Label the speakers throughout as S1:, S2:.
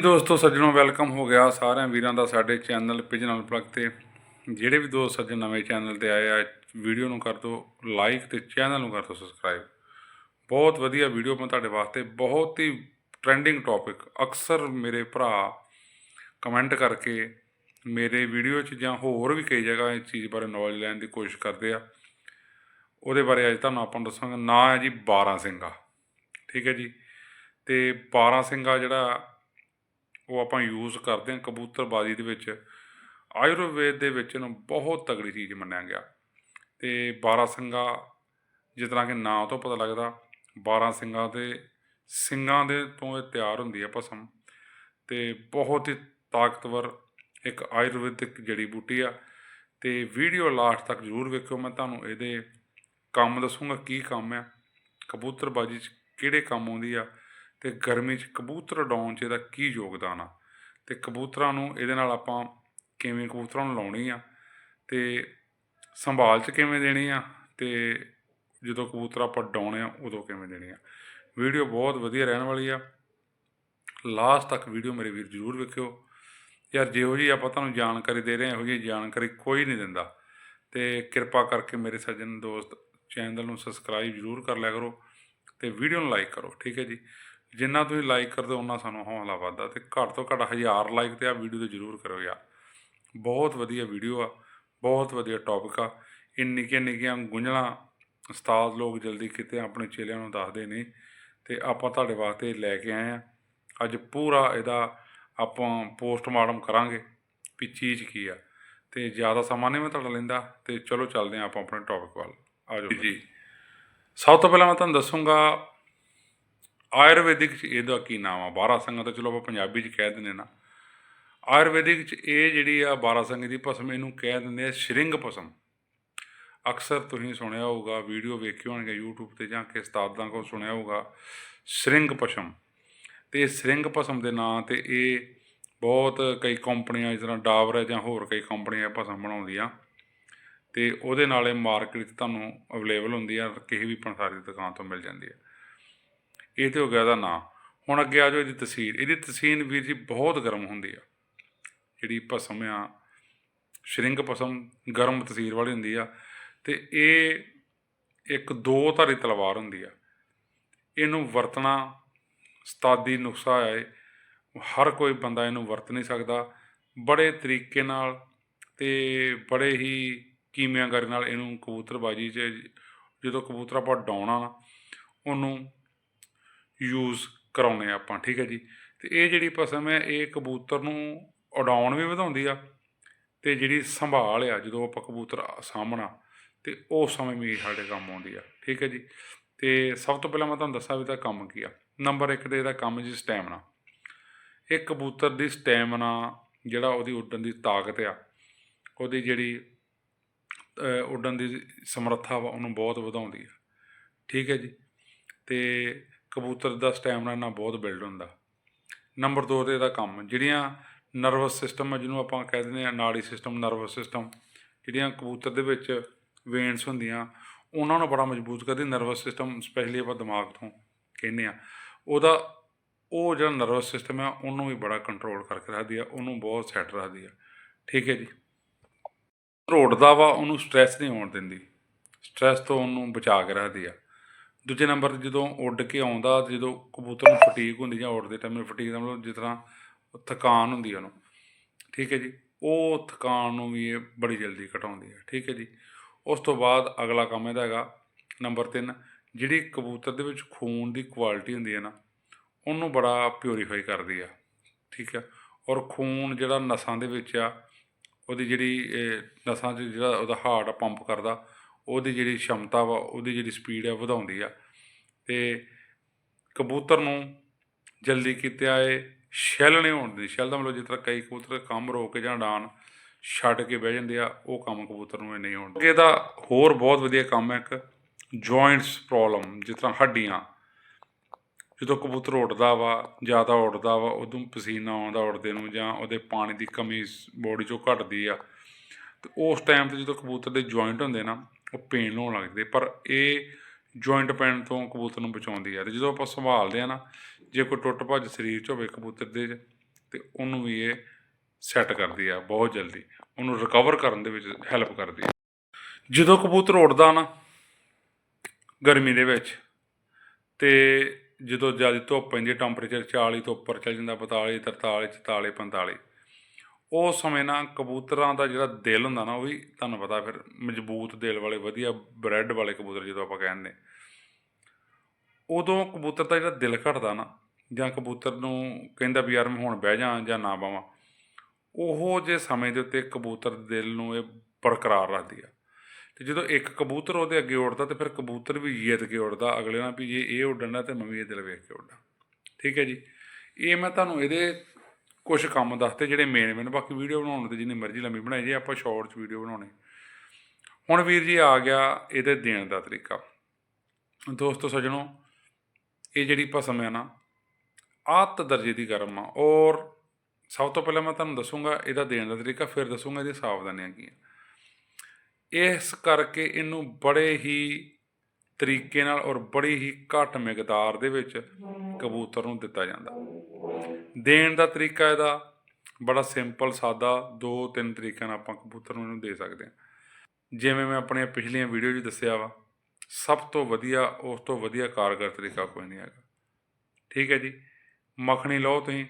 S1: ਦੋਸਤੋ, ਸੱਜਣੋ ਵੈਲਕਮ ਹੋ ਗਿਆ ਸਾਰਿਆਂ ਵੀਰਾਂ ਦਾ ਸਾਡੇ ਚੈਨਲ ਪਿਜਨ ਪਲੱਗ ਤੇ। ਜਿਹੜੇ ਵੀ ਦੋਸਤ ਸੱਜਣ ਨਵੇਂ ਚੈਨਲ ਤੇ ਆਏ ਆ ਵੀਡੀਓ ਨੂੰ ਕਰ ਦਿਓ ਲਾਈਕ ਤੇ ਚੈਨਲ ਨੂੰ ਕਰ ਦਿਓ ਸਬਸਕ੍ਰਾਈਬ ਬਹੁਤ ਵਧੀਆ ਵੀਡੀਓ ਮੈਂ ਤੁਹਾਡੇ ਵਾਸਤੇ, ਬਹੁਤ ਹੀ ਟ੍ਰੈਂਡਿੰਗ ਟੌਪਿਕ ਅਕਸਰ ਮੇਰੇ ਭਰਾ ਕਮੈਂਟ ਕਰਕੇ ਮੇਰੇ ਵੀਡੀਓ 'ਚ ਜਾਂ ਹੋਰ ਵੀ ਕਈ ਜਗ੍ਹਾ ਇਸ ਚੀਜ਼ ਬਾਰੇ ਨੌਲੇਜ ਲੈਣ ਦੀ ਕੋਸ਼ਿਸ਼ ਕਰਦੇ ਆ। ਉਹਦੇ ਬਾਰੇ ਅੱਜ ਤੁਹਾਨੂੰ ਆਪਾਂ ਨੂੰ ਦੱਸਾਂਗੇ, ਨਾਂ ਹੈ ਜੀ 12 ਸਿੰਘਾ। ਠੀਕ ਹੈ ਜੀ? ਤੇ 12 ਸਿੰਘਾ ਜਿਹੜਾ ਉਹ ਆਪਾਂ ਯੂਜ਼ ਕਰਦੇ ਹਾਂ ਕਬੂਤਰਬਾਜ਼ੀ ਦੇ ਵਿੱਚ। ਆਯੁਰਵੇਦ ਦੇ ਵਿੱਚ ਇਹਨੂੰ ਬਹੁਤ ਤਗੜੀ ਚੀਜ਼ ਮੰਨਿਆ ਗਿਆ। ਤੇ 12 ਸਿੰਘਾ, ਜਿਸ ਤਰ੍ਹਾਂ ਕਿ ਨਾਂ ਤੋਂ ਪਤਾ ਲੱਗਦਾ 12 ਸਿੰਘਾਂ ਦੇ ਸਿੰਘਾਂ ਦੇ ਤੋਂ ਇਹ ਤਿਆਰ ਹੁੰਦੀ ਹੈ ਭਸਮ। ਤੇ ਬਹੁਤ ਹੀ ਤਾਕਤਵਰ ਇੱਕ ਆਯੁਰਵੈਦਿਕ ਜੜੀ ਬੂਟੀ ਆ। ਤੇ ਵੀਡੀਓ ਲਾਸਟ ਤੱਕ ਜ਼ਰੂਰ ਵੇਖਿਓ, ਮੈਂ ਤੁਹਾਨੂੰ ਇਹਦੇ ਕੰਮ ਦੱਸੂਗਾ ਕੀ ਕੰਮ ਆ। ਕਬੂਤਰਬਾਜੀ 'ਚ ਕਿਹੜੇ ਕੰਮ ਆਉਂਦੀ ਆ ਤੇ ਗਰਮੀ 'ਚ ਕਬੂਤਰ ਉਡਾਉਣ 'ਚ ਇਹਦਾ ਕੀ ਯੋਗਦਾਨ ਆ? ਤੇ ਕਬੂਤਰਾਂ ਨੂੰ ਇਹਦੇ ਨਾਲ ਆਪਾਂ ਕਿਵੇਂ ਕਬੂਤਰਾਂ ਨੂੰ ਲਾਉਣੀ ਆ? ਤੇ ਸੰਭਾਲ 'ਚ ਕਿਵੇਂ ਦੇਣੀ ਆ? ਤੇ ਜਦੋਂ ਕਬੂਤਰ ਆਪਾਂ ਉਡਾਉਣੇ ਆ, ਉਦੋਂ ਕਿਵੇਂ ਦੇਣੀ ਆ? ਵੀਡੀਓ ਬਹੁਤ ਵਧੀਆ ਰਹਿਣ ਵਾਲੀ ਆ। ਲਾਸਟ ਤੱਕ ਵੀਡੀਓ ਮੇਰੇ ਵੀਰ ਜ਼ਰੂਰ ਵੇਖਿਓ। ਯਾਰ ਜਿਹੋ ਜੀ ਆਪਾਂ ਤੁਹਾਨੂੰ ਜਾਣਕਾਰੀ ਦੇ ਰਹੇ ਹਾਂ, ਇਹੋ ਜਿਹੀ ਜਾਣਕਾਰੀ ਕੋਈ ਨਹੀਂ ਦਿੰਦਾ। ਤੇ ਕਿਰਪਾ ਕਰਕੇ ਮੇਰੇ ਸੱਜਣ ਦੋਸਤ ਚੈਨਲ ਨੂੰ ਸਬਸਕ੍ਰਾਈਬ ਜ਼ਰੂਰ ਕਰ ਲਿਆ ਕਰੋ ਤੇ ਵੀਡੀਓ ਨੂੰ ਲਾਈਕ ਕਰੋ, ਠੀਕ ਹੈ ਜੀ? ਜਿੰਨਾ ਤੁਸੀਂ ਲਾਈਕ ਕਰਦੇ ਹੋ ਉਹਨਾਂ ਸਾਨੂੰ ਹੌਸਲਾ ਵੱਧਦਾ ਤੇ ਘੱਟ ਤੋਂ ਘੱਟ ਹਜ਼ਾਰ ਲਾਈਕ ਤੇ ਆ ਵੀਡੀਓ ਤੇ ਜ਼ਰੂਰ ਕਰੋ ਯਾਰ। ਬਹੁਤ ਵਧੀਆ ਵੀਡੀਓ ਆ ਬਹੁਤ ਵਧੀਆ ਟੌਪਿਕ ਆ। ਇਹ ਨਿੱਕੀਆਂ ਨਿੱਕੀਆਂ ਗੁੰਝਲਾਂ ਉਸਤਾਦ ਲੋਕ ਜਲਦੀ ਕਿਤੇ ਆਪਣੇ ਚੇਲਿਆਂ ਨੂੰ ਦੱਸਦੇ ਨੇ ਤੇ ਆਪਾਂ ਤੁਹਾਡੇ ਵਾਸਤੇ ਲੈ ਕੇ ਆਏ ਆ। ਅੱਜ ਪੂਰਾ ਇਹਦਾ ਆਪਾਂ ਪੋਸਟਮਾਰਟਮ ਕਰਾਂਗੇ ਵੀ ਚੀਜ਼ ਕੀ ਆ। ਤੇ ਜ਼ਿਆਦਾ ਸਮਾਂ ਨਹੀਂ ਮੈਂ ਤੁਹਾਡਾ ਲੈਂਦਾ ਤੇ ਚਲੋ ਚੱਲਦੇ ਹਾਂ ਆਪਾਂ ਆਪਣੇ ਟੌਪਿਕ ਵੱਲ। ਆ ਜਾਓ ਜੀ। ਸਭ ਤੋਂ ਪਹਿਲਾਂ ਮੈਂ ਤੁਹਾਨੂੰ ਦੱਸੂੰਗਾ ਆਯੁਰਵੈਦਿਕ ਚ ਇਹਦਾ ਕੀ ਨਾਮ ਆ? 12 ਸੰਗਾਂ ਤਾਂ ਚਲੋ ਆਪਾਂ ਪੰਜਾਬੀ ਚ ਕਹਿ ਦਿੰਦੇ ਨਾ। ਆਯੁਰਵੈਦਿਕ ਚ ਇਹ ਜਿਹੜੀ ਆ 12 ਸੰਗ ਦੀ ਭਸਮ, ਇਹਨੂੰ ਕਹਿ ਦਿੰਦੇ ਆ ਸ਼੍ਰਿੰਗ ਭਸਮ। ਅਕਸਰ ਤੁਸੀਂ ਸੁਣਿਆ ਹੋਊਗਾ, ਵੀਡੀਓ ਵੇਖੀ ਹੋਣਗੇ YouTube ਤੇ ਜਾਂ ਕਿਸ ਉਸਤਾਦਾਂ ਕੋਲ ਸੁਣਿਆ ਹੋਊਗਾ, ਸ਼੍ਰਿੰਗ ਭਸਮ। ਤੇ ਸ਼੍ਰਿੰਗ ਭਸਮ ਦੇ ਨਾਂ ਤੇ ਇਹ ਬਹੁਤ ਕਈ ਕੰਪਨੀਆਂ, ਜਿਸ ਤਰ੍ਹਾਂ ਡਾਬਰ ਹੈ ਜਾਂ ਹੋਰ ਕਈ ਕੰਪਨੀਆਂ ਭਸਮ ਬਣਾਉਂਦੀਆਂ। ਤੇ ਉਹਦੇ ਨਾਲ ਇਹ ਮਾਰਕੀਟ 'ਚ ਤੁਹਾਨੂੰ ਅਵੇਲੇਬਲ ਹੁੰਦੀ ਆ, ਕਿਸੇ ਵੀ ਪੰਸਾਰੀ ਦੁਕਾਨ ਤੋਂ ਮਿਲ ਜਾਂਦੀ ਹੈ ਇਹ ਤੇ ਹੋ ਗਿਆ ਇਹਦਾ ਨਾਂ। ਹੁਣ ਅੱਗੇ ਆ ਜਾਓ ਇਹਦੀ ਤਸੀਰ। ਇਹਦੀ ਤਸੀਰ ਵੀਰ ਜੀ ਬਹੁਤ ਗਰਮ ਹੁੰਦੀ ਆ। ਜਿਹੜੀ ਭਸਮ ਆ ਸ਼੍ਰਿੰਗ ਭਸਮ ਗਰਮ ਤਸੀਰ ਵਾਲੀ ਹੁੰਦੀ ਆ। ਤੇ ਇਹ ਇੱਕ ਦੋ ਧਾਰੀ ਤਲਵਾਰ ਹੁੰਦੀ ਆ। ਇਹਨੂੰ ਵਰਤਣਾ ਸਤਾਦੀ ਨੁਕਸਾ ਹੈ। ਹਰ ਕੋਈ ਬੰਦਾ ਇਹਨੂੰ ਵਰਤ ਨਹੀਂ ਸਕਦਾ। ਬੜੇ ਤਰੀਕੇ ਨਾਲ ਤੇ ਬੜੇ ਹੀ ਕੀਮਿਆਗਰੀ ਨਾਲ ਇਹਨੂੰ ਕਬੂਤਰਬਾਜੀ 'ਚ ਜਦੋਂ ਕਬੂਤਰ ਆਪਾਂ ਡਾਉਣਾ ਨਾ, ਉਹਨੂੰ ਯੂਜ਼ ਕਰਾਉਨੇ ਆ ਆਪਾਂ, ਠੀਕ ਹੈ ਜੀ। ਤੇ ਇਹ ਜਿਹੜੀ ਪਸਮ ਹੈ ਇਹ ਕਬੂਤਰ ਨੂੰ ਉਡਾਉਣ ਵੀ ਵਧਾਉਂਦੀ ਆ ਤੇ ਜਿਹੜੀ ਸੰਭਾਲ ਆ, ਜਦੋਂ ਆਪਾਂ ਕਬੂਤਰ ਸਾਹਮਣਾ, ਤੇ ਉਸ ਸਮੇਂ ਵੀ ਸਾਡੇ ਕੰਮ ਆਉਂਦੀ ਆ, ਠੀਕ ਹੈ ਜੀ। ਤੇ ਸਭ ਤੋਂ ਪਹਿਲਾਂ ਮੈਂ ਤੁਹਾਨੂੰ ਦੱਸਾਂ ਵੀ ਇਹਦਾ ਕੰਮ ਕੀ ਆ। ਨੰਬਰ 1 ਤੇ ਇਹਦਾ ਕੰਮ ਜੀ ਸਟੈਮਨਾ। ਇਹ ਕਬੂਤਰ ਦੀ ਸਟੈਮਨਾ ਜਿਹੜਾ ਉਹਦੀ ਉੱਡਣ ਦੀ ਤਾਕਤ ਆ, ਉਹਦੀ ਜਿਹੜੀ ਉੱਡਣ ਦੀ ਸਮਰੱਥਾ ਵਾ ਉਹਨੂੰ ਬਹੁਤ ਵਧਾਉਂਦੀ ਆ, ਠੀਕ ਹੈ ਜੀ। ਤੇ ਕਬੂਤਰ ਦਾ ਸਟੈਮਨਾ ਨਾਲ ਬਹੁਤ ਬਿਲਡ ਹੁੰਦਾ। ਨੰਬਰ 2 ਤੇ ਇਹਦਾ ਕੰਮ, ਜਿਹੜੀਆਂ ਨਰਵਸ ਸਿਸਟਮ ਜਿਹਨੂੰ ਆਪਾਂ ਕਹਿ ਦਿੰਦੇ ਆ ਨਾੜੀ ਸਿਸਟਮ ਨਰਵਸ ਸਿਸਟਮ ਜਿਹੜੀਆਂ ਕਬੂਤਰ ਦੇ ਵਿੱਚ ਵੇਨਸ ਹੁੰਦੀਆਂ, ਉਹਨਾਂ ਨੂੰ ਬੜਾ ਮਜ਼ਬੂਤ ਕਰਦੀ ਨਰਵਸ ਸਿਸਟਮ ਸਪੈਸ਼ਲੀ ਆਪਾਂ ਦਿਮਾਗ ਤੋਂ ਕਹਿੰਦੇ ਆ ਉਹਦਾ, ਉਹ ਜਿਹੜਾ ਨਰਵਸ ਸਿਸਟਮ ਹੈ ਉਹਨੂੰ ਵੀ ਬੜਾ ਕੰਟਰੋਲ ਕਰਕੇ ਰੱਖਦੀ ਆ, ਉਹਨੂੰ ਬਹੁਤ ਸੈੱਟ ਰੱਖਦੀ ਆ। ਠੀਕ ਹੈ ਜੀ। ਰੋੜਦਾ ਵਾ, ਉਹਨੂੰ ਸਟ੍ਰੈਸ ਨਹੀਂ ਹੋਣ ਦਿੰਦੀ। ਸਟ੍ਰੈਸ ਤੋਂ ਉਹਨੂੰ ਬਚਾ ਕੇ ਰੱਖਦੀ ਆ। ਦੂਜੇ ਨੰਬਰ ਤੇ ਜਦੋਂ ਉੱਡ ਕੇ ਆਉਂਦਾ ਤੇ ਜਦੋਂ ਕਬੂਤਰ ਨੂੰ ਫਟੀਕ ਹੁੰਦੀ ਜਾਂ ਉੱਡਦੇ ਟਾਈਮ ਫਟੀਕ ਦਾ ਮਤਲਬ ਜਿਸ ਤਰ੍ਹਾਂ ਥਕਾਨ ਹੁੰਦੀ ਆ ਉਹਨੂੰ, ਠੀਕ ਹੈ ਜੀ? ਉਹ ਥਕਾਨ ਨੂੰ ਵੀ ਇਹ ਬੜੀ ਜਲਦੀ ਘਟਾਉਂਦੀ ਹੈ ਠੀਕ ਹੈ ਜੀ? ਉਸ ਤੋਂ ਬਾਅਦ ਅਗਲਾ ਕੰਮ ਇਹਦਾ ਹੈਗਾ, ਨੰਬਰ 3 ਜਿਹੜੀ ਕਬੂਤਰ ਦੇ ਵਿੱਚ ਖੂਨ ਦੀ ਕੁਆਲਿਟੀ ਹੁੰਦੀ ਹੈ ਨਾ, ਉਹਨੂੰ ਬੜਾ ਪਿਓਰੀਫਾਈ ਕਰਦੀ ਆ, ਠੀਕ ਹੈ? ਔਰ ਖੂਨ ਜਿਹੜਾ ਨਸਾਂ ਦੇ ਵਿੱਚ ਆ, ਉਹਦੀ ਜਿਹੜੀ ਨਸਾਂ 'ਚ ਜਿਹੜਾ ਉਹਦਾ ਹਾਰਟ ਪੰਪ ਕਰਦਾ ਉਹਦੀ ਜਿਹੜੀ ਸ਼ਮਤਾ ਵਾ, ਉਹਦੀ ਜਿਹੜੀ ਸਪੀਡ ਆ, ਵਧਾਉਂਦੀ ਆ। ਤੇ ਕਬੂਤਰ ਨੂੰ ਜਲਦੀ ਕੀਤਿਆ ਇਹ ਸ਼ੈਲ ਨਹੀਂ ਹੋਣ ਦੀ ਸ਼ੈਲ ਦਾ ਮਤਲਬ ਜਿਸ ਤਰ੍ਹਾਂ ਕਈ ਕਬੂਤਰ ਕੰਮ ਰੋਕ ਕੇ ਜਾਂ ਡਾਨ ਛੱਡ ਕੇ ਬਹਿ ਜਾਂਦੇ ਆ, ਉਹ ਕੰਮ ਕਬੂਤਰ ਨੂੰ ਇਹ ਨਹੀਂ ਹੋਣ ਇਹਦਾ ਹੋਰ ਬਹੁਤ ਵਧੀਆ ਕੰਮ ਹੈ ਇੱਕ ਜੁਆਇੰਟਸ ਪ੍ਰੋਬਲਮ ਜਿਸ ਤਰ੍ਹਾਂ ਹੱਡੀਆਂ। ਜਦੋਂ ਕਬੂਤਰ ਉੱਡਦਾ ਵਾ, ਜ਼ਿਆਦਾ ਉੱਡਦਾ ਵਾ, ਉਦੋਂ ਪਸੀਨਾ ਆਉਂਦਾ ਉੱਡਦੇ ਨੂੰ ਜਾਂ ਉਹਦੇ ਪਾਣੀ ਦੀ ਕਮੀ ਬੋਡੀ 'ਚੋਂ ਘਟਦੀ ਆ। ਤੇ ਉਸ ਟਾਈਮ ਤੇ ਜਦੋਂ ਕਬੂਤਰ ਦੇ ਜੁਆਇੰਟ ਹੁੰਦੇ ਨਾ ਉਹ ਪੇਨ ਹੋਣ ਲੱਗਦੇ ਪਰ ਇਹ ਜੁਆਇੰਟ ਪੈਣ ਤੋਂ ਕਬੂਤਰ ਨੂੰ ਬਚਾਉਂਦੀ ਆ। ਤੇ ਜਦੋਂ ਆਪਾਂ ਸੰਭਾਲਦੇ ਆ ਨਾ, ਜੇ ਕੋਈ ਟੁੱਟ ਭੱਜ ਸਰੀਰ 'ਚ ਹੋਵੇ ਕਬੂਤਰ ਦੇ 'ਚ ਤੇ ਉਹਨੂੰ ਵੀ ਇਹ ਸੈੱਟ ਕਰਦੀ ਆ ਬਹੁਤ ਜਲਦੀ। ਉਹਨੂੰ ਰਿਕਵਰ ਕਰਨ ਦੇ ਵਿੱਚ ਹੈਲਪ ਕਰਦੀ ਆ। ਜਦੋਂ ਕਬੂਤਰ ਉੱਡਦਾ ਨਾ, ਗਰਮੀ ਦੇ ਵਿੱਚ, ਤੇ ਜਦੋਂ ਜ਼ਿਆਦਾ ਧੁੱਪ ਪੈਂਦੀ ਟੈਂਪਰੇਚਰ 40 ਤੋਂ ਉੱਪਰ ਚੱਲ ਜਾਂਦਾ 42 43 44 45 ਉਸ ਸਮੇਂ ਨਾ ਕਬੂਤਰਾਂ ਦਾ ਜਿਹੜਾ ਦਿਲ ਹੁੰਦਾ ਨਾ, ਉਹ ਵੀ ਤੁਹਾਨੂੰ ਪਤਾ ਫਿਰ ਮਜ਼ਬੂਤ ਦਿਲ ਵਾਲੇ, ਵਧੀਆ ਬ੍ਰੈਡ ਵਾਲੇ ਕਬੂਤਰ ਜਦੋਂ ਆਪਾਂ ਕਹਿੰਦੇ। ਉਦੋਂ ਕਬੂਤਰ ਦਾ ਜਿਹੜਾ ਦਿਲ ਘਟਦਾ ਨਾ, ਜਾਂ ਕਬੂਤਰ ਨੂੰ ਕਹਿੰਦਾ ਵੀ ਯਾਰ ਮੈਂ ਹੁਣ ਬਹਿ ਜਾ ਜਾਂ ਨਾ ਬਾਵਾਂ ਉਹ ਜੇ ਸਮੇਂ ਦੇ ਉੱਤੇ ਕਬੂਤਰ ਦਿਲ ਨੂੰ ਇਹ ਬਰਕਰਾਰ ਰੱਖਦੀ ਆ। ਤੇ ਜਦੋਂ ਇੱਕ ਕਬੂਤਰ ਉਹਦੇ ਅੱਗੇ ਉੱਡਦਾ ਤੇ ਫਿਰ ਕਬੂਤਰ ਵੀ ਜਿੱਤ ਕੇ ਉੱਡਦਾ ਅਗਲੇ ਨਾਲ ਵੀ ਜੇ ਇਹ ਉੱਡਣ ਦਾ ਤੇ ਮੈਂ ਵੀ ਇਹ ਦਿਲ ਵੇਖ ਕੇ ਉੱਡਾਂ ਠੀਕ ਹੈ ਜੀ? ਇਹ ਮੈਂ ਤੁਹਾਨੂੰ ਇਹਦੇ ਕੁਝ ਕੰਮ ਦੱਸਤੇ ਜਿਹੜੇ ਮੇਨ ਮੇਨ, ਬਾਕੀ ਵੀਡੀਓ ਬਣਾਉਣ ਤੇ ਜਿੰਨੀ ਮਰਜ਼ੀ ਲੰਮੀ ਬਣਾਈ ਜੇ, ਆਪਾਂ ਸ਼ਾਰਟ ਵੀਡੀਓ ਬਣਾਉਣੀ। ਹੁਣ ਵੀਰ ਜੀ ਆ ਗਿਆ ਇਹਦੇ ਦੇਣ ਦਾ ਤਰੀਕਾ। ਦੋਸਤੋ, ਸੱਜਣੋ, ਇਹ ਜਿਹੜੀ ਭਸਮ ਹੈ ਨਾ ਆਤ ਦਰਜੇ ਦੀ ਗਰਮ ਆ। ਔਰ ਸਭ ਤੋਂ ਪਹਿਲਾਂ ਮੈਂ ਤੁਹਾਨੂੰ ਦੱਸੂਗਾ ਇਹਦਾ ਦੇਣ ਦਾ ਤਰੀਕਾ, ਫਿਰ ਦੱਸੂਗਾ ਇਹਦੀ ਸਾਵਧਾਨੀਆਂ ਕੀ ਹੈ ਇਸ ਕਰਕੇ ਇਹਨੂੰ ਬੜੇ ਹੀ ਤਰੀਕੇ ਨਾਲ ਔਰ ਬੜੀ ਹੀ ਘੱਟ ਮਿਕਦਾਰ ਦੇ ਵਿੱਚ ਕਬੂਤਰ ਨੂੰ ਦਿੱਤਾ ਜਾਂਦਾ। ਦੇਣ ਦਾ ਤਰੀਕਾ ਇਹਦਾ ਬੜਾ ਸਿੰਪਲ, ਸਾਦਾ, ਦੋ, ਤਿੰਨ ਤਰੀਕਿਆਂ ਨਾਲ ਆਪਾਂ ਕਬੂਤਰ ਨੂੰ ਇਹਨੂੰ ਦੇ ਸਕਦੇ ਹਾਂ। ਜਿਵੇਂ ਮੈਂ ਆਪਣੀਆਂ ਪਿਛਲੀਆਂ ਵੀਡੀਓ 'ਚ ਦੱਸਿਆ ਵਾ, ਸਭ ਤੋਂ ਵਧੀਆ, ਉਸ ਤੋਂ ਵਧੀਆ ਕਾਰਗਰ ਤਰੀਕਾ ਕੋਈ ਨਹੀਂ ਹੈਗਾ। ਠੀਕ ਹੈ ਜੀ, ਮੱਖਣੀ ਲਓ ਤੁਸੀਂ।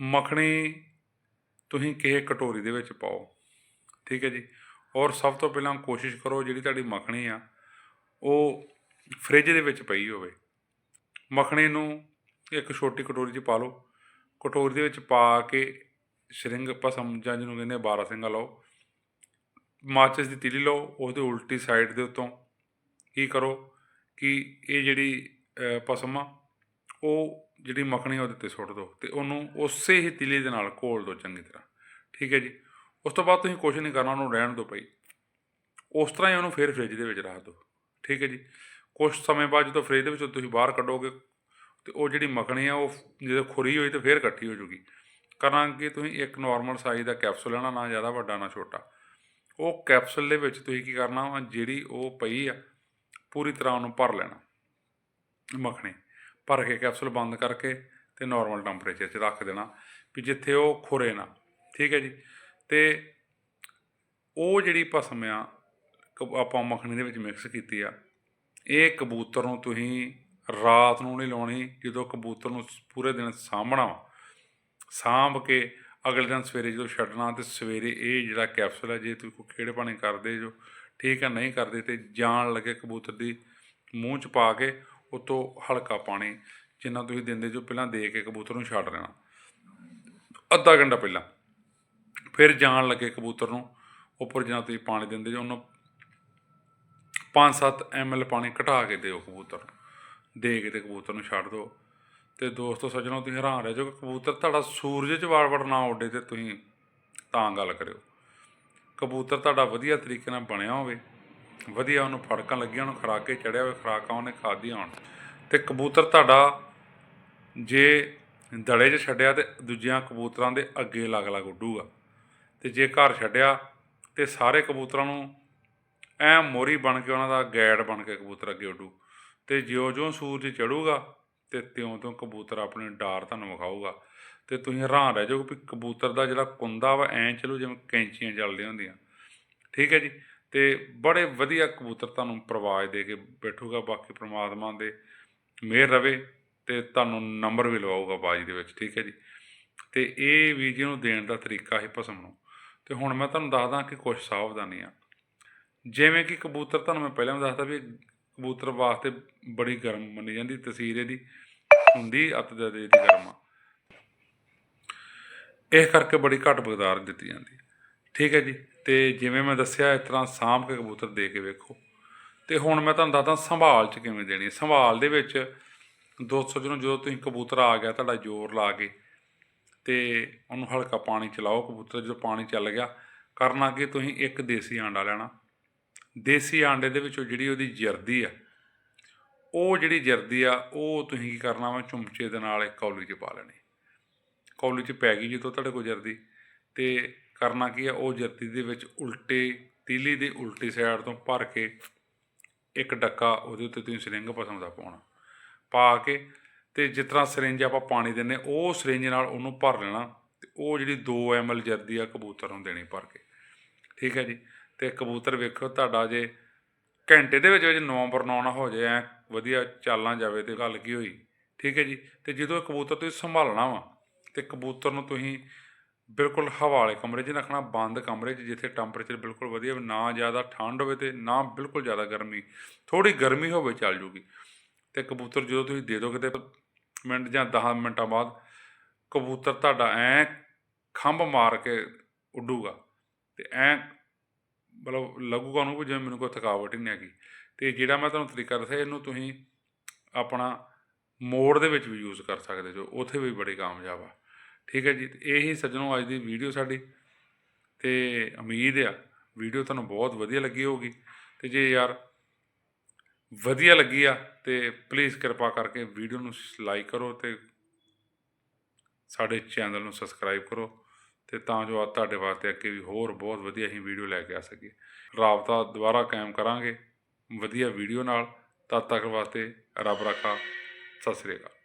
S1: ਮੱਖਣੀ ਤੁਸੀਂ ਕਿਸੇ ਕਟੋਰੀ ਦੇ ਵਿੱਚ ਪਾਓ। ਠੀਕ ਹੈ ਜੀ ਔਰ ਸਭ ਤੋਂ ਪਹਿਲਾਂ ਕੋਸ਼ਿਸ਼ ਕਰੋ ਜਿਹੜੀ ਤੁਹਾਡੀ ਮੱਖਣੀ ਆ, ਉਹ ਫ੍ਰਿਜ ਦੇ ਵਿੱਚ ਪਈ ਹੋਵੇ। ਮੱਖਣੀ ਨੂੰ ਇੱਕ ਛੋਟੀ ਕਟੋਰੀ 'ਚ ਪਾ ਲਓ। ਕਟੋਰੀ ਦੇ ਵਿੱਚ ਪਾ ਕੇ ਸ਼ਰਿੰਗ ਭਸਮ ਜਾਂ ਜਿਹਨੂੰ ਕਹਿੰਦੇ ਆ ਬਾਰਾ ਸਿੰਘਾ ਲਓ। ਮਾਚਿਸ ਦੀ ਤੀਲੀ ਲਓ, ਉਹਦੇ ਉਲਟੀ ਸਾਈਡ ਦੇ ਉੱਤੋਂ ਕੀ ਕਰੋ ਕਿ ਇਹ ਜਿਹੜੀ ਪਸਮ ਆ, ਉਹ ਜਿਹੜੀ ਮੱਖਣੀ ਆ ਉਹਦੇ ਤੇ ਸੁੱਟ ਦਿਓ ਤੇ ਉਹਨੂੰ ਉਸੇ ਹੀ ਤੀਲੀ ਦੇ ਨਾਲ ਘੋਲ ਦਿਓ ਚੰਗੀ ਤਰ੍ਹਾਂ। ਠੀਕ ਹੈ ਜੀ? ਉਸ ਤੋਂ ਬਾਅਦ ਤੁਸੀਂ ਕੁਝ ਨਹੀਂ ਕਰਨਾ, ਉਹਨੂੰ ਰਹਿਣ ਦਿਓ ਪਈ ਉਸ ਤਰ੍ਹਾਂ ਹੀ ਉਹਨੂੰ ਫਿਰ ਫ੍ਰਿਜ ਦੇ ਵਿੱਚ ਰੱਖ ਦਿਓ। ਠੀਕ ਹੈ ਜੀ? ਕੁਝ ਸਮੇਂ ਬਾਅਦ ਜਦੋਂ ਫ੍ਰਿਜ ਦੇ ਵਿੱਚੋਂ ਤੁਸੀਂ ਬਾਹਰ ਕੱਢੋਗੇ ਤੇ ਉਹ ਜਿਹੜੀ ਮੱਖਣੀ ਆ, ਉਹ ਜਦੋਂ ਖੁਰੀ ਹੋਈ ਤੇ ਫਿਰ ਇਕੱਠੀ ਹੋ ਜੂਗੀ। ਕਰਾਂਗੇ ਤੁਸੀਂ ਇੱਕ ਨਾਰਮਲ ਸਾਈਜ਼ ਦਾ ਕੈਪਸੂਲ ਲੈਣਾ, ਨਾ ਜ਼ਿਆਦਾ ਵੱਡਾ, ਨਾ ਛੋਟਾ। ਉਹ ਕੈਪਸੂਲ ਦੇ ਵਿੱਚ ਤੁਸੀਂ ਕੀ ਕਰਨਾ ਵਾ, ਜਿਹੜੀ ਉਹ ਪਈ ਆ, ਪੂਰੀ ਤਰ੍ਹਾਂ ਉਹਨੂੰ ਭਰ ਲੈਣਾ, ਮੱਖਣੀ। ਭਰ ਕੇ ਕੈਪਸੂਲ ਬੰਦ ਕਰਕੇ ਤੇ ਨਾਰਮਲ ਟੈਂਪਰੇਚਰ 'ਚ ਰੱਖ ਦੇਣਾ ਵੀ ਜਿੱਥੇ ਉਹ ਖੁਰੇ ਨਾ। ਠੀਕ ਹੈ ਜੀ? ਤੇ ਉਹ ਜਿਹੜੀ ਭਸਮ ਆ ਕ- ਆਪਾਂ ਮੱਖਣੀ ਦੇ ਵਿੱਚ ਮਿਕਸ ਕੀਤੀ ਆ, ਇਹ ਕਬੂਤਰ ਨੂੰ ਤੁਸੀਂ ਰਾਤ ਨੂੰ ਨਹੀਂ ਲਾਉਣੀ, ਜਦੋਂ ਕਬੂਤਰ ਨੂੰ ਪੂਰੇ ਦਿਨ ਸਾਂਭਣਾ ਸਾਂਭ ਕੇ ਅਗਲੇ ਦਿਨ ਸਵੇਰੇ ਜਦੋਂ ਛੱਡਣਾ, ਤੇ ਸਵੇਰੇ ਇਹ ਜਿਹੜਾ ਕੈਪਸੂਲ ਹੈ ਜੇ ਤੁਸੀਂ ਕੋਈ ਖੇਡ ਪਾਣੀ ਕਰਦੇ ਜੋ, ਠੀਕ ਹੈ ਨਹੀਂ ਕਰਦੇ, ਤੇ ਜਾਣ ਲੱਗੇ ਕਬੂਤਰ ਦੀ ਮੂੰਹ ਚ ਪਾ ਕੇ, ਉਤੋਂ ਹਲਕਾ ਪਾਣੀ, ਜਿੰਨਾ ਤੁਸੀਂ ਦਿੰਦੇ ਜੋ ਪਹਿਲਾਂ ਦੇ ਕੇ ਕਬੂਤਰ ਨੂੰ ਛੱਡ ਦੇਣਾ। ਅੱਧਾ ਘੰਟਾ ਪਹਿਲਾਂ। ਫਿਰ ਜਾਣ ਲੱਗੇ ਕਬੂਤਰ ਨੂੰ, ਉੱਪਰ ਜਿੰਨਾ ਤੁਸੀਂ ਪਾਣੀ ਦਿੰਦੇ ਜੋ ਉਹਨੂੰ 5-7 ml ਪਾਣੀ ਘਟਾ ਕੇ ਦਿਓ ਕਬੂਤਰ ਨੂੰ, ਦੇ ਕੇ ਤੇ ਕਬੂਤਰ ਨੂੰ ਛੱਡ ਦਿਓ। ਤੇ ਦੋਸਤੋ, ਸੱਜਣੋ, ਤੁਸੀਂ ਹੈਰਾਨ ਰਹਿ ਜਾਓ ਕਿ ਕਬੂਤਰ ਤੁਹਾਡਾ ਸੂਰਜ 'ਚ ਵਾਰ-ਵਾਰ ਨਾ ਉੱਡੇ ਤੇ ਤੁਸੀਂ ਤਾਂ ਗੱਲ ਕਰਿਓ। ਕਬੂਤਰ ਤੁਹਾਡਾ ਵਧੀਆ ਤਰੀਕੇ ਨਾਲ ਬਣਿਆ ਹੋਵੇ, ਵਧੀਆ ਉਹਨੂੰ ਫੜਕਾਂ ਲੱਗੀਆਂ, ਉਹਨੂੰ ਖੁਰਾਕੇ ਚੜਿਆ ਹੋਵੇ ਖੁਰਾਕਾਂ ਉਹਨੇ ਖਾਧੀਆਂ ਹੋਣ। ਤੇ ਕਬੂਤਰ ਤੁਹਾਡਾ ਜੇ ਦੜੇ 'ਚ ਛੱਡਿਆ ਤੇ ਦੂਜਿਆਂ ਕਬੂਤਰਾਂ ਦੇ ਅੱਗੇ ਲੱਗ-ਲੱਗ ਉੱਡੂਗਾ। ਤੇ ਜੇ ਘਰ ਛੱਡਿਆ ਤੇ ਸਾਰੇ ਕਬੂਤਰਾਂ ਨੂੰ ਐ ਮੋਰੀ ਬਣ ਕੇ ਉਹਨਾਂ ਦਾ ਗੈਡ ਬਣ ਕੇ ਕਬੂਤਰ ਅੱਗੇ ਉੱਡੂ। ਤੇ ਜਿਉਂ-ਜਿਉਂ ਸੂਰਜ ਚੜੂਗਾ ਤੇ ਤਿਉਂ-ਤਿਉਂ ਕਬੂਤਰ ਆਪਣੇ ਡਾਰ ਤੁਹਾਨੂੰ ਵਿਖਾਊਗਾ। ਤੇ ਤੁਸੀਂ ਹੈਰਾਨ ਰਹਿ ਜਾਓਗੇ ਵੀ ਕਬੂਤਰ ਦਾ ਜਿਹੜਾ ਕੁੰਦਾ ਵਾ, ਐਂ ਚਲੂ ਜਿਵੇਂ ਕੈਂਚੀਆਂ ਚੱਲਦੀਆਂ ਹੁੰਦੀਆਂ। ਠੀਕ ਹੈ ਜੀ? ਤੇ ਬੜੇ ਵਧੀਆ ਕਬੂਤਰ ਤੁਹਾਨੂੰ ਪ੍ਰਵਾਜ ਦੇ ਕੇ ਬੈਠੂਗਾ, ਬਾਕੀ ਪ੍ਰਮਾਤਮਾ ਦੇ ਮਿਹਰ ਰਵੇ ਤੇ ਤੁਹਾਨੂੰ ਨੰਬਰ ਵੀ ਲਵਾਊਗਾ ਬਾਜੀ ਦੇ ਵਿੱਚ। ਠੀਕ ਹੈ ਜੀ? ਤੇ ਇਹ ਵੀਡੀਓ ਨੂੰ ਦੇਣ ਦਾ ਤਰੀਕਾ ਹੈ ਭਸਮ ਨੂੰ। ਤੇ ਹੁਣ ਮੈਂ ਤੁਹਾਨੂੰ ਦੱਸਦਾ ਕਿ ਕੁਝ ਸਾਵਧਾਨੀਆਂ ਜਿਵੇਂ ਕਿ ਕਬੂਤਰ ਤੁਹਾਨੂੰ ਮੈਂ ਪਹਿਲਾਂ ਵੀ ਦੱਸਦਾ ਵੀ ਕਬੂਤਰ ਵਾਸਤੇ ਬੜੀ ਗਰਮ ਮੰਨੀ ਜਾਂਦੀ ਤਸੀਰ ਇਹਦੀ ਹੁੰਦੀ, ਅੱਤ ਦੇ ਦੀ ਗਰਮ ਆ। ਇਸ ਕਰਕੇ ਬੜੀ ਘੱਟ ਬਗਦਾਰ ਦਿੱਤੀ ਜਾਂਦੀ। ਠੀਕ ਹੈ ਜੀ, ਤੇ ਜਿਵੇਂ ਮੈਂ ਦੱਸਿਆ, ਇਸ ਤਰ੍ਹਾਂ ਸਾਂਭ ਕੇ ਕਬੂਤਰ ਦੇ ਕੇ ਵੇਖੋ। ਤੇ ਹੁਣ ਮੈਂ ਤੁਹਾਨੂੰ ਦੱਸਦਾ ਸੰਭਾਲ ਚ ਕਿਵੇਂ ਦੇਣੀ ਸੰਭਾਲ ਦੇ ਵਿੱਚ ਦੋਸਤੋ ਜਦੋਂ ਜਦੋਂ ਤੁਸੀਂ ਕਬੂਤਰ ਆ ਗਿਆ, ਤੁਹਾਡਾ ਜ਼ੋਰ ਲਾ ਕੇ ਤੇ ਉਹਨੂੰ ਹਲਕਾ ਪਾਣੀ ਚਲਾਓ ਕਬੂਤਰ, ਜਦੋਂ ਪਾਣੀ ਚੱਲ ਗਿਆ, ਕਰਨਾ ਕਿ ਤੁਸੀਂ ਇੱਕ ਦੇਸੀ ਆਂਡਾ ਲੈਣਾ। ਦੇਸੀ ਆਂਡੇ ਦੇ ਵਿੱਚੋਂ ਜਿਹੜੀ ਉਹਦੀ ਜਰਦੀ ਆ, ਉਹ ਜਿਹੜੀ ਜਰਦੀ ਆ, ਉਹ ਤੁਸੀਂ ਕੀ ਕਰਨਾ ਵਾ, ਚਮਚੇ ਦੇ ਨਾਲ ਇੱਕ ਕੌਲੀ 'ਚ ਪਾ ਲੈਣੀ। ਕੌਲੀ 'ਚ ਪੈ ਗਈ ਜਦੋਂ ਤੁਹਾਡੇ ਕੋਲ ਜਰਦੀ, ਤੇ ਕਰਨਾ ਕੀ ਆ, ਉਹ ਜਰਦੀ ਦੇ ਵਿੱਚ ਉਲਟੇ, ਤੀਲੀ ਦੇ ਉਲਟੀ ਸਾਈਡ ਤੋਂ ਭਰ ਕੇ ਇੱਕ ਡੱਕਾ ਉਹਦੇ ਉੱਤੇ ਤੁਸੀਂ ਸਲਿੰਗ ਪਸਮ ਪਾਉਣਾ। ਪਾ ਕੇ ਤੇ ਜਿਸ ਤਰ੍ਹਾਂ ਸਿਰਿੰਜ ਆਪਾਂ ਪਾਣੀ ਦਿੰਨੇ ਉਹ ਸਿਰਿੰਜ ਨਾਲ ਉਹਨੂੰ ਭਰ ਲੈਣਾ ਤੇ ਉਹ ਜਿਹੜੀ 2 ml ਜਰਦੀ ਆ, ਕਬੂਤਰ ਨੂੰ ਦੇਣੀ ਭਰ ਕੇ। ਠੀਕ ਹੈ ਜੀ? ਤੇ ਕਬੂਤਰ ਵੇਖੋ, ਤੁਹਾਡਾ ਜੇ ਘੰਟੇ ਦੇ ਵਿੱਚ ਵਿੱਚ ਨਵੰਬਰ ਨੌ ਹੋ ਜਾਏ, ਐ ਵਧੀਆ ਚੱਲਣਾ ਜਾਵੇ ਤੇ ਗੱਲ ਕੀ ਹੋਈ? ਠੀਕ ਹੈ ਜੀ? ਤੇ ਜਦੋਂ ਇਹ ਕਬੂਤਰ ਤੁਸੀਂ ਸੰਭਾਲਣਾ ਵਾ, ਤੇ ਕਬੂਤਰ ਨੂੰ ਤੁਸੀਂ ਬਿਲਕੁਲ ਹਵਾ ਵਾਲੇ ਕਮਰੇ 'ਚ ਰੱਖਣਾ, ਬੰਦ ਕਮਰੇ 'ਚ, ਜਿੱਥੇ ਟੈਂਪਰੇਚਰ ਬਿਲਕੁਲ ਵਧੀਆ ਨਾ ਜ਼ਿਆਦਾ ਠੰਡ ਹੋਵੇ ਤੇ ਨਾ ਬਿਲਕੁਲ ਜ਼ਿਆਦਾ ਗਰਮੀ। ਥੋੜੀ ਗਰਮੀ ਹੋਵੇ ਚੱਲ ਜੂਗੀ। ਤੇ ਕਬੂਤਰ ਜਦੋਂ ਤੁਸੀਂ ਦੇ ਦੋਗੇ ਤੇ ਮਿੰਟ ਜਾਂ 10 ਮਿੰਟਾਂ ਬਾਅਦ ਕਬੂਤਰ ਤੁਹਾਡਾ ਐ ਖੰਭ ਮਾਰ ਕੇ ਉੱਡੂਗਾ ਤੇ ਐ ਮਤਲਬ ਲੱਗੂਗਾ ਉਹਨੂੰ ਵੀ ਜਿਵੇਂ ਮੈਨੂੰ ਕੋਈ ਥਕਾਵਟ ਹੀ ਨਹੀਂ ਹੈਗੀ। ਤੇ ਜਿਹੜਾ ਮੈਂ ਤੁਹਾਨੂੰ ਤਰੀਕਾ ਦੱਸਿਆ, ਇਹਨੂੰ ਤੁਸੀਂ ਆਪਣਾ ਮੋੜ ਦੇ ਵਿੱਚ ਵੀ ਯੂਜ਼ ਕਰ ਸਕਦੇ ਜੋ, ਉੱਥੇ ਵੀ ਬੜੀ ਕਾਮਯਾਬ ਆ। ਠੀਕ ਹੈ ਜੀ, ਤੇ ਇਹੀ ਸੱਜਣੋ ਅੱਜ ਦੀ ਵੀਡੀਓ ਸਾਡੀ। ਤੇ ਉਮੀਦ ਆ ਵੀਡੀਓ ਤੁਹਾਨੂੰ ਬਹੁਤ ਵਧੀਆ ਲੱਗੀ ਹੋਊਗੀ। ਤੇ ਜੇ ਯਾਰ ਵਧੀਆ ਲੱਗੀ ਆ ਤੇ ਪਲੀਜ਼ ਕਿਰਪਾ ਕਰਕੇ ਵੀਡੀਓ ਨੂੰ ਲਾਈਕ ਕਰੋ ਤੇ ਸਾਡੇ ਚੈਨਲ ਨੂੰ ਸਬਸਕ੍ਰਾਈਬ ਕਰੋ ਤੇ ਤਾਂ ਜੋ ਆ ਤੁਹਾਡੇ ਵਾਸਤੇ ਅੱਗੇ ਵੀ ਹੋਰ ਬਹੁਤ ਵਧੀਆ ਹੀ ਵੀਡੀਓ ਲੈ ਕੇ ਆ ਸਕੀਏ। ਰਾਬਤਾ ਦੁਬਾਰਾ ਕਾਇਮ ਕਰਾਂਗੇ। ਵਧੀਆ ਵੀਡੀਓ ਨਾਲ ਤਦ ਤੱਕ ਵਾਸਤੇ ਰੱਬ ਰਾਖਾ। ਸਤਿ ਸ੍ਰੀ ਅਕਾਲ।